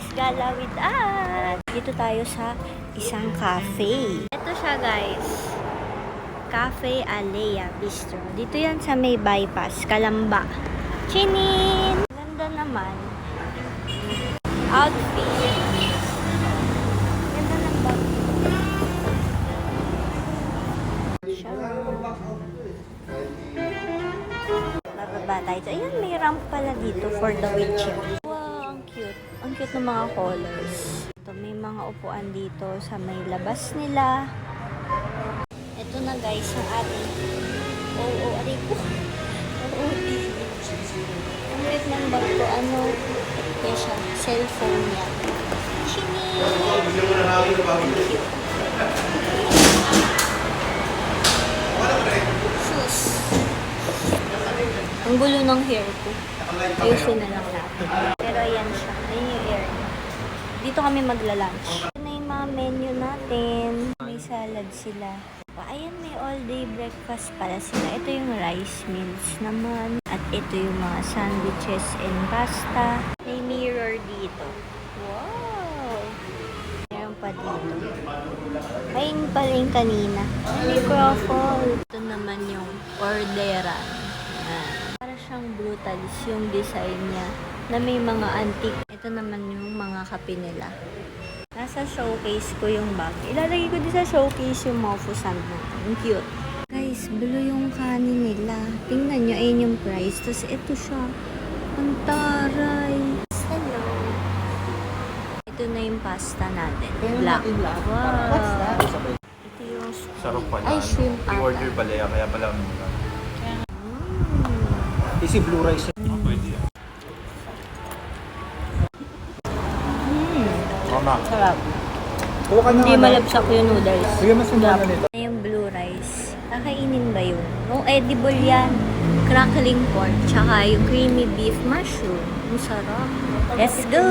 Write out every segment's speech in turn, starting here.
guys, gala with us. Dito tayo sa isang cafe. Ito siya guys. Cafe Alea Bistro. Dito yan sa may bypass, Kalamba. Chinin! Ganda naman. Outfit. Ganda ng bag. Bababa tayo. Ayan, may ramp pala dito for the wheelchair. Ang cute. Ng mga colors. Ito, may mga upuan dito sa may labas nila. Ito na guys, ang ating Oo, oh, aray ko. Oo, Ang cute ng bag ko. Ano? Yan siya. Cellphone niya. Cute. Shoes. Ang gulo ng hair ko. Ayusin na lang natin. Pero ayan siya. Ayan yung hair niya. Dito kami magla-lunch. Ito na yung mga menu natin. May salad sila. Ayan, may all-day breakfast pala sila. Ito yung rice meals naman. At ito yung mga sandwiches and pasta. May mirror dito. Wow! Meron pa dito. Ayun pala yung kanina. May croffle. Ito naman yung orderan. Para siyang brutals yung design niya na may mga antique. Ito naman yung mga kape nila. Nasa showcase ko yung bag. Ilalagay ko din sa showcase yung Mofu Sand na. Ang cute. Guys, blue yung kanin nila. Tingnan nyo, ayun yung price. Tapos ito siya. Ang taray. Hello. Ito na yung pasta natin. Black. Wow. Ito yung Sarap pala. Ay, shrimp ata. I-order pala yan, kaya pala mura. Mm. Easy blue rice yan. Oh, pwede yan. Mm. Mama, Sarap. Kuha ka na Hindi ano. malabsak yung noodles. Bigyan mo nito. Na yung blue rice. Kakainin ba yun? Oh, edible yan. Crackling pork, tsaka yung creamy beef mushroom. Ang sarap. Let's go!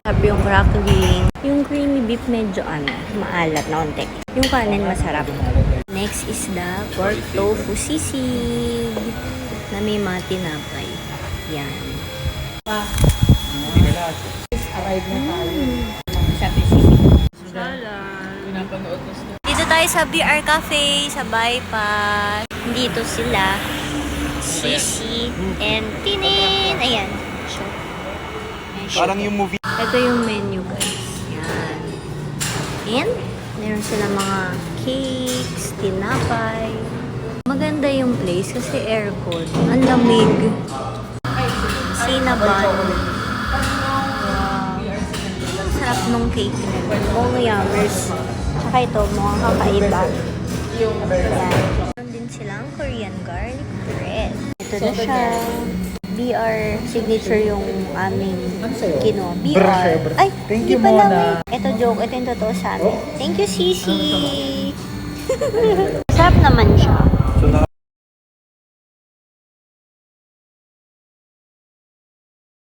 Sarap yung crackling. Yung creamy beef medyo ano, maalat na konti. Yung kanin masarap. Next is the pork tofu sisig na may mga tinapay. Yan. Arrive na tayo. Sabi sisig. Tayo sa BR Cafe, sa bypass. Dito sila. Sisi and Tinin. Ayan. Siya. Ayan parang yung movie. Ito yung menu guys. Yan. And meron sila mga cakes, tinapay. Maganda yung place kasi aircon. Ang lamig. Cinnamon. Wow. Ang sarap nung cake nila. Mga yummers. Tsaka ito, mga kakaiba. Yan. Meron din silang Korean garlic bread. Ito na siya. BR signature yung aming kino. BR. Ay, Thank hindi you, pala Mona. Ito joke. Ito yung totoo sa amin. Thank you, Sisi. Sarap naman siya.